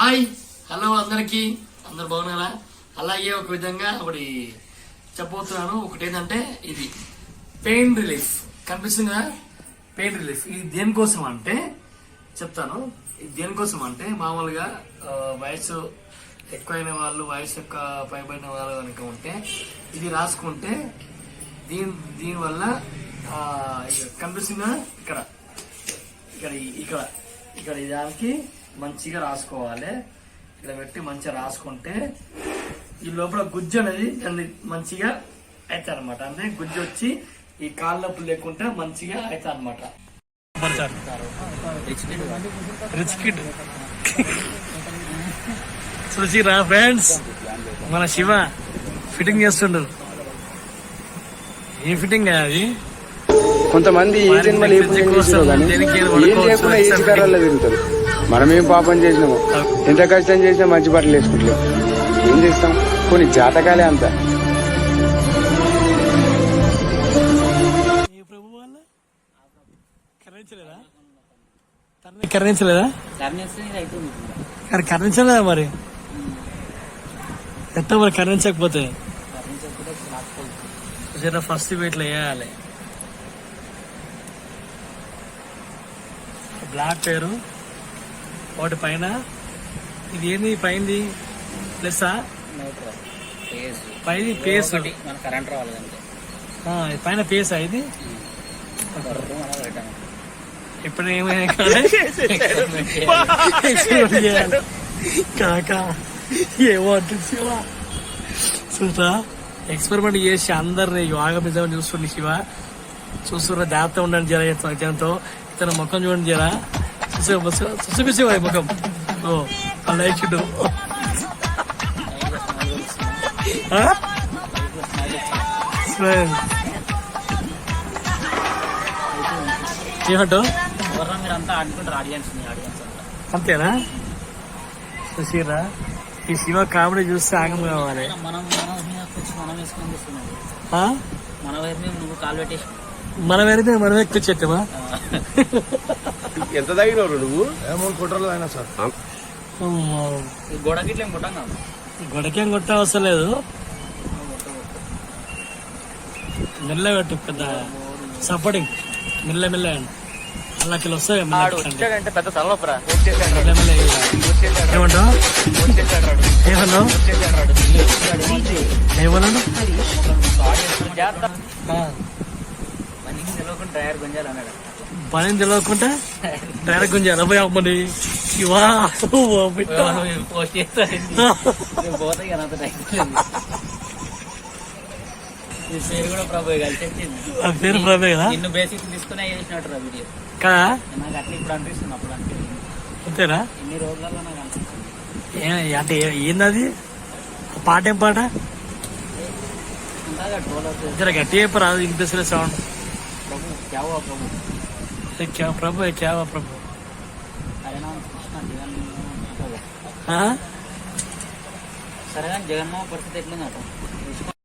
Hi hello అందరికీ. అందరు బాగున్నారా? అలాగే ఒక విధంగా ఒకటి చెప్పబోతున్నాను. ఒకటి ఏంటంటే ఇది పెయిన్ రిలీఫ్. కనిపిస్తుంది కదా? Pain relief. ఇది దేనికోసం అంటే చెప్తాను. ఇది దేనికోసం అంటే మామూలుగా వయసు ఎక్కువైన వాళ్ళు వయసు యొక్క పైబడిన వాళ్ళు కనుక ఉంటే ఇది రాసుకుంటే దీని దీనివల్ల ఆ, కనిపిస్తుంది కదా? ఇక్కడ. ఇక్కడ ఇక్కడ. ఇక్కడ ఈ దానికి మంచిగా రాసుకోవాలి. ఇక్కడ పెట్టి మంచిగా రాసుకుంటే ఈ లోపల గుజ్జు అనేది దాన్ని మంచిగా అవుతుంది అనమాట అంటే గుజ్జు వచ్చి ఈ కాళ్ళ నొప్పులు లేకుండా మంచిగా అవుతుంది అనమాట రిచ్ కిడ్ చూసిరా ఫ్రెండ్స్ మన శివ ఫిట్టింగ్ చేస్తుండ్రు ఏ ఫిట్టింగ్ అది? కొంతమంది ఏ జన్మలు ఏ ఏం తిరుగుతారు మనమేం పాపం చేసినాము. ఎంత కష్టం చేసినా మంచి బట్టలు వేసుకుంటలేం. ఏం చేస్తాం? కొన్ని జాతకాలే అంత. కరణించలేదా? ప్రభు కానీ మరి? ఎట్లా మరి కరణించకపోతే? జర ఫస్ట్ ఇట్లా వేయాలి. బ్లాక్ పేరు? ఒకటి పైన? ఇది ఏంది? పైంది? ప్లస్ పైది పేస్ మన కరెంట్ రావాలి పైన పేసా ఇది? పెట్టాము ఇప్పుడు ఏమైనా కాక ఏమో శివ చూసా ఎక్స్పెరిమెంట్ చేసి అందరిని ఆగమిద్దామని చూస్తుండే శివ. చూస్తున్న జాగ్రత్త ఉండండి జర జనంతో ఇతను ముఖం చూడండి జర. ఈ ముఖం ఓ అలా ఇచ్చిండు. ఏమంటావు ఎవరన్నా మీరు అంతా ఆడుకుంటారు ఆడియన్స్ మీ ఆడియన్స్ అంతా అంతేనా చూసిరా ఈ శివ కామెడీ చూస్తే ఆగం కావాలి మనం వైపు నువ్వు కాలు పెట్టేసి మనం వెళ్తే మనం ఎక్కువ చెత్తమా ఎంత తగినవరు నువ్వు? ఏమో కుట్రలు అయినా సార్. ఈ గోడ గిట్ల ఏం కొట్టాం గొడకేం కొట్ట అవసరం లేదు. మెల్ల పెట్టు పెద్ద సపోర్టింగ్. మెల్ల మెల్ల అలా కిలో వస్తాయి. అంటే పెద్ద తలనొప్పరా. ఏమంటావు? ఏమన్నావు? ఏమన్నాడు? ఆ, మనకి తెలియకుండా టైర్ గుంజాలి? పని పోయి అమ్మని. పోస్ట్ పేరు కూడా ప్రభు కలిసి వచ్చింది ఆ పేరు ప్రభే కదా? నిన్ను బేసిక్ తీసుకునే చేసినట్టు రా వీడియో. కదా నాకు అట్లా ఇప్పుడు అనిపిస్తుంది అప్పుడు అనిపిస్తుంది. అంతేనా? ఇన్ని రోజులలో నాకు అనిపిస్తుంది. ఏ- అంటే ఏందది? పాట ఏం పాట? జర గట్టి చెప్పరా? వినిపిస్తుంది సౌండ్. ప్రభు క్యా హువా ప్రభు ఏ క్యా ప్రభు ఏ క్యా హువా ప్రభు హరినామ కృష్ణ